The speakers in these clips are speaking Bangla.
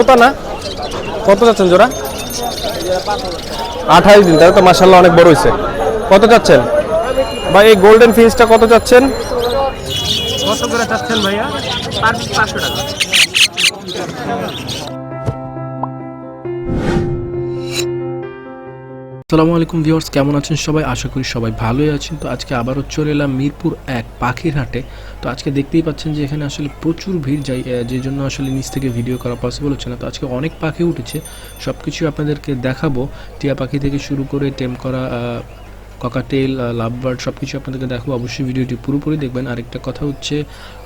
কত না? কত যাচ্ছেন জোড়া? আঠাইশ দিন, তাহলে তো মাসাল্লাহ অনেক বড় হয়েছে কত চাচ্ছেন? ভাই, এই গোল্ডেন ফিন্সটা কত চাচ্ছেন? কত করে চাচ্ছেন ভাইয়া। পাঁচশো টাকা। আসসালামু আলাইকুম ভিউয়ার্স, কেমন আছেন সবাই? আশা করি সবাই ভালোই আছেন। তো আজকে আবারও চলে এলাম মিরপুর এক পাখির হাটে। তো আজকে দেখতেই পাচ্ছেন যে এখানে আসলে প্রচুর ভিড়, যাই যে জন্য আসলে নিচ থেকে ভিডিও করা পসিবল হচ্ছে না। তো আজকে অনেক পাখি উঠেছে। সব কিছু আপনাদেরকে দেখাবো। টিয়া পাখি থেকে শুরু করে টেম করা ককাটেল লাভবার্ড সব কিছু আপনাদেরকে দেখো অবশ্যই ভিডিওটি পুরোপুরি দেখবেন। আরেকটা কথা হচ্ছে,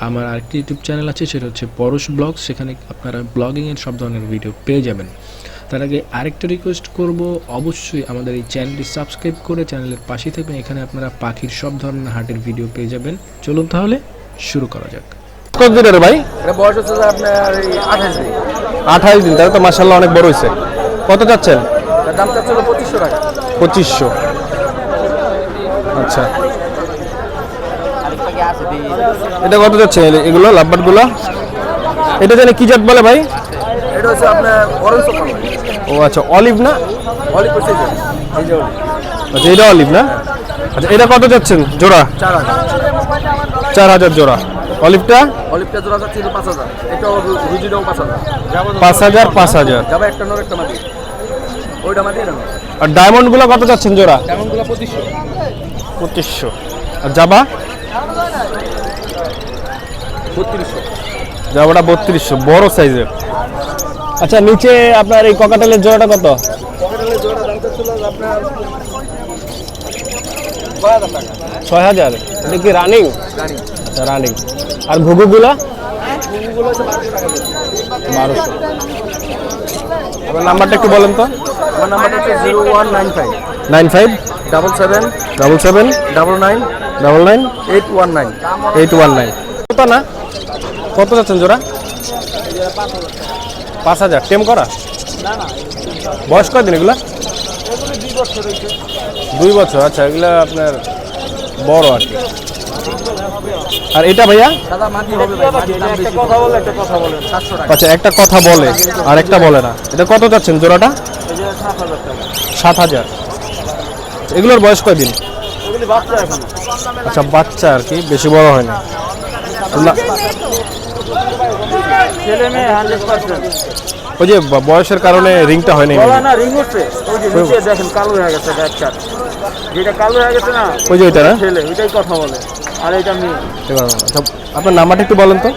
আমার আরেকটি ইউটিউব চ্যানেল আছে, সেটা হচ্ছে পরশ ব্লগ। সেখানে আপনারা ব্লগিংয়ের সব ধরনের ভিডিও পেয়ে যাবেন। তার আগে আরেকটা রিকোয়েস্ট করব অবশ্যই আমাদের এই চ্যানেলটি সাবস্ক্রাইব করে চ্যানেলের পাশে থাকবেন এখানে আপনারা পাখির সব ধরনের হাটের ভিডিও পেয়ে যাবেন। চলুন তাহলে শুরু করা যাক। কত দিনের ভাই? এটা বয়স হচ্ছে আপনার আঠাশ দিন। আঠাইশ দিন তাহলে তো মাসাল্লাহ অনেক বড় হয়েছে। কত চাচ্ছেন? দাম চাচ্ছিল পঁচিশশো টাকা। পঁচিশশো। আচ্ছা। এটা কত যাচ্ছে এগুলো লাভবার্ডগুলো এটা জানি কি জাত বলে ভাই? এটা হচ্ছে আপনার অরেঞ্জ ও আচ্ছা অলিভ না? অলিভ olive, আচ্ছা এটা অলিভ না? আচ্ছা এটা কত যাচ্ছেন? জোড়া? চার হাজার। চার হাজার জোড়া। অলিভটা অলিভটা জোড়া চাচ্ছিল পাঁচ হাজার। এটা রুজিটাও পাঁচ হাজার। পাঁচ হাজার পাঁচ হাজার। যাবে একটা নর একটা মাটি। ওইটা মাটি নর। আর ডায়মন্ডগুলো কত যাচ্ছেন জোড়া? তেমনগুলো পঁচিশশো। পঁচিশশো। আর জাবা বত্রিশশো জাবাটা বত্রিশশো বড় সাইজের। আচ্ছা নিচে আপনার এই ককাটেলের জোড়াটা কত? পকেটের জোড়া দাম চাচ্ছিল আপনার ছয় হাজার। এটা কি রানিং আচ্ছা রানিং আর ঘুঘুগুলা? বারোশো টাকা। বারোশো। আপনার নাম্বারটা একটু বলেন তো। আমার নাম্বারটা হচ্ছে zero one nine five. Nine five? Double seven. Double seven? Double nine. Double nine? Eight one nine. Eight one nine. কত না? কত যাচ্ছেন জোড়া? পাঁচ হাজার। টেম করা? বয়স কয়দিন এগুলা? দুই বছর। আচ্ছা এগুলা আপনার বড় আর কি। আর এটা ভাইয়া? আচ্ছা একটা কথা বলে আর একটা বলে না। এটা কত যাচ্ছেন জোড়াটা? সাত হাজার। এগুলোর বয়স কয়দিন? আচ্ছা বাচ্চা আর কি বেশি বড় হয় না, ছেলে মেয়ে হান্ড্রেড পার্সেন্ট। ওই যে বয়সের কারণে রিংটা হয়নি। না রিং উঠছে ওই যে নিচে দেখেন কালো হয়ে গেছে যেটা কালো হয়ে গেছে না ওই যে ওইটা না? ছেলে ওইটাই কথা বলে। আর এটা মেয়ে। আচ্ছা আপনার নাম্বারটা একটু বলেন তো।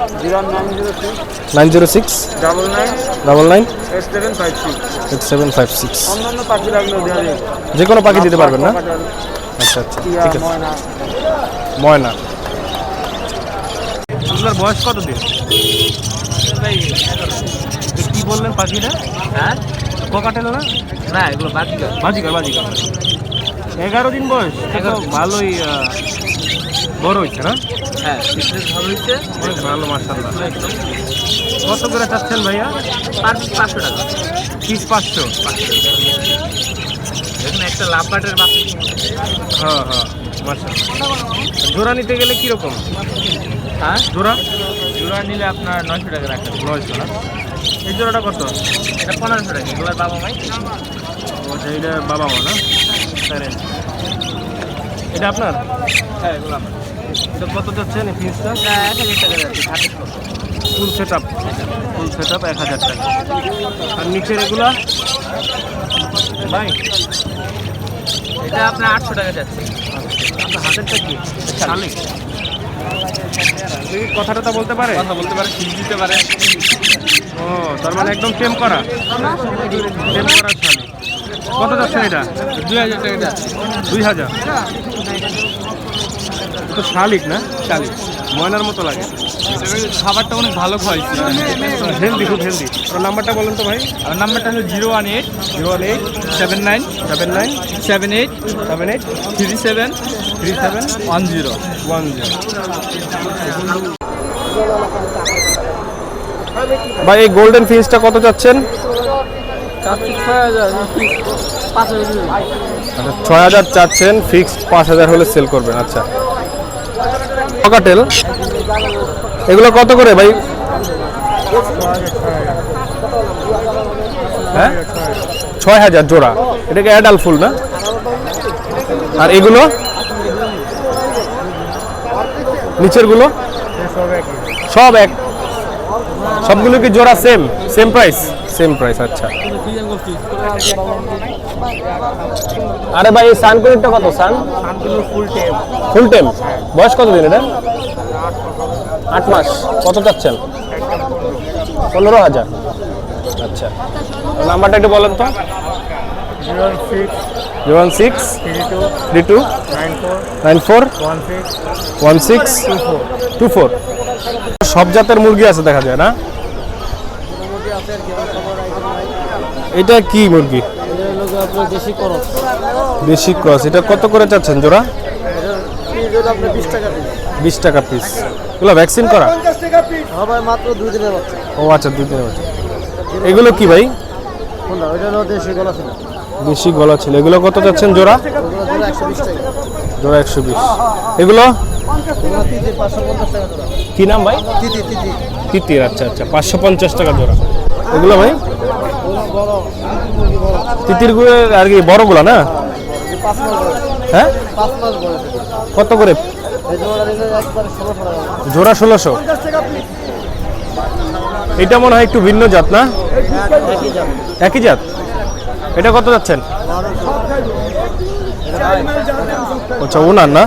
Nine zero six. Double nine double nine eight seven five six. Eight seven five six. অন্যান্য পাখি যে কোনো পাখি দিতে পারবেন না? আচ্ছা আচ্ছা ঠিক আছে। ময়না। আপনার বয়স কত দিন কি বললেন পাখিটা? হ্যাঁ? কোকাটেল না? না এগুলো বাকি বাজিকার বাজিকার এগারো দিন বয়স এগারো ভালোই বড় হচ্ছে না? হ্যাঁ ভালো হচ্ছে অনেক ভালো মাসাল্লাহ কত করে চাচ্ছেন ভাইয়া? পিস পাঁচশো টাকা। পিস পাঁচশো? একটা লাভ বাটের বাকি হ্যাঁ হ্যাঁ মাসাল্লাহ জোড়া নিতে গেলে কীরকম? হ্যাঁ? জোড়া? জোড়া নিলে আপনার নয়শো টাকা রাখতে নয়শো না? এই জোড়াটা কত? এটা পনেরোশো টাকা এগুলোর বাবা মাই। আচ্ছা এটা বাবা মা না? প্যারেন্ট এটা আপনার? হ্যাঁ এগুলো আমার। এটা কত যাচ্ছেন এই এটা এক হাজার টাকা যাচ্ছে full set up full set up এক হাজার টাকা। আর নিচের এগুলা? ভাই এটা আপনার আটশো টাকা যাচ্ছে। আপনার হাতেরটা কি? শালিক। কথাটা তো বলতে পারে? কথা বলতে পারে ফিস দিতে পারে। ও তার মানে একদম প্রেম করা? প্রেম করা শালিক কত যাচ্ছেন এটা? দুই হাজার টাকা দুই হাজার? এটা তো শালিক না? চালিশ ময়নার মতো লাগে। খাবারটা অনেক ভালো খাওয়াইছে। হেলদি খুব হেলদি ওর নাম্বারটা বলুন তো ভাই। আর নাম্বারটা হলো zero one eight zero one eight seven nine seven nine seven eight seven eight three seven three seven one zero. One zero. ভাই এই গোল্ডেন ফিসটা কত চাচ্ছেন? ছয় হাজার আচ্ছা ছয় হাজার চাচ্ছেন ফিক্সড পাঁচ হাজার হলে সেল করবেন আচ্ছা। এগুলো কত করে ভাই? হ্যাঁ? ছয় হাজার জোড়া। এটাকে অ্যাডাল ফুল না? আর এগুলো? নিচেরগুলো সব এক। সবগুলো কি জোড়া same same price same price আচ্ছা। আরে ভাই, এই সানকুলিরটা কত, সান? ফুল টেম ফুল টাইম বয়স কত দিন এটা? আট মাস। কত চাচ্ছেন? পনেরো হাজার। আচ্ছা। নাম্বারটা একটু বলেন তো। Zero one six, three two nine four, one six, two four. সব জাতের মুরগি আছে দেখা যায়, না? এটা কি মুরগি? দেশি ক্রস। এটা কত করে চাচ্ছেন জোড়া? বিশ টাকা পিস এগুলো ভ্যাকসিন করা? ও আচ্ছা দুই দিনের বাচ্চা। এগুলো কি ভাই? দেশি গলা ছিল। এগুলো কত চাচ্ছেন জোড়া? জোড়া একশো বিশ। এগুলো? কি নাম ভাই? তিতির আচ্ছা আচ্ছা পাঁচশো পঞ্চাশ টাকা জোড়া। এগুলো ভাই? তিতিরগুলো আর কি, বড়গুলো না? হ্যাঁ? কত করে? জোড়া ষোলোশো। এটা মনে হয় একটু ভিন্ন জাত না? একই জাত। এটা কত যাচ্ছেন? আচ্ছা ওনার না?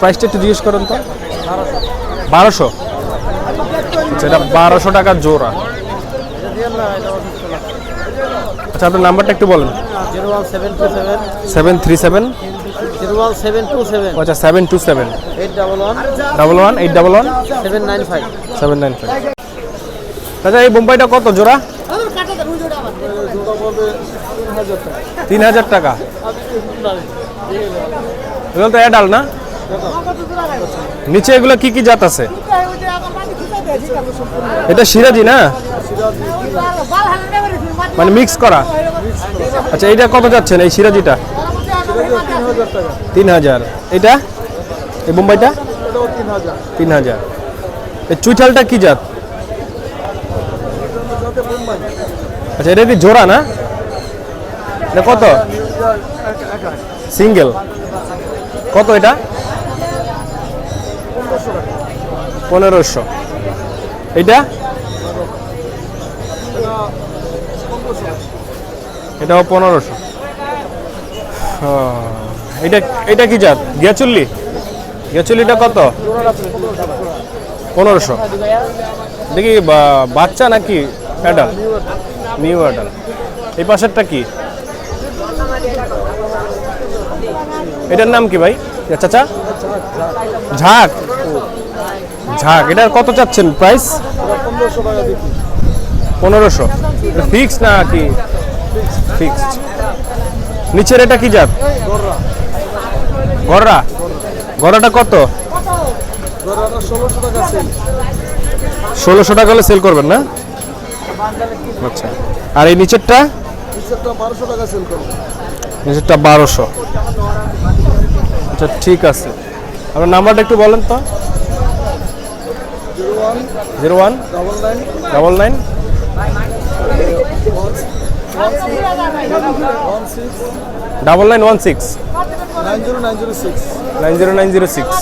প্রাইসটা একটু জিজ্ঞেস করেন তো। বারোশো? আচ্ছা এটা বারোশো টাকা জোড়া। আচ্ছা আপনার নাম্বারটা একটু বলেন। Seven three seven. আচ্ছা seven two seven. Double one, eight one. Five seven nine five. আচ্ছা এই বোম্বাইটা কত জোড়া? তিন হাজার টাকা। তো অ্যাডাল না? নিচে এগুলো কি কি জাত আছে? এটা সিরাজি না? মানে মিক্স করা? আচ্ছা এইটা কত যাচ্ছেন এই সিরাজিটা? তিন হাজার। এটা? এই বোম্বাইটা? তিন হাজার। এই চুইঠালটা কি জাত? আচ্ছা এটা কি জোড়া না? এটা কত? সিঙ্গেল। কত এটা? পনেরোশো। এটা এটাও পনেরোশো। এটা এটা কি জাত? গিয়াচুল্লি? গিয়াচুল্লিটা কত? পনেরোশো। দেখি বাচ্চা নাকি অ্যাডাল নিউ অ্যাডাল এই পাশেরটা কি? এটার নাম কি ভাই? চাচা ঝাঁক? ঝাঁক এটার কত চাচ্ছেন প্রাইস পনেরোশো। ফিক্স না কি ফিক্সড নিচের এটা কি জাত? গররা। গররাটা কত? ষোলোশো টাকা হলে সেল করবেন না? আচ্ছা। আর এই নিচেরটা? নিচেরটা বারোশো। আচ্ছা ঠিক আছে। আপনার নাম্বারটা একটু বলেন তো। Zero one? Double nine double nine one six nine zero nine zero six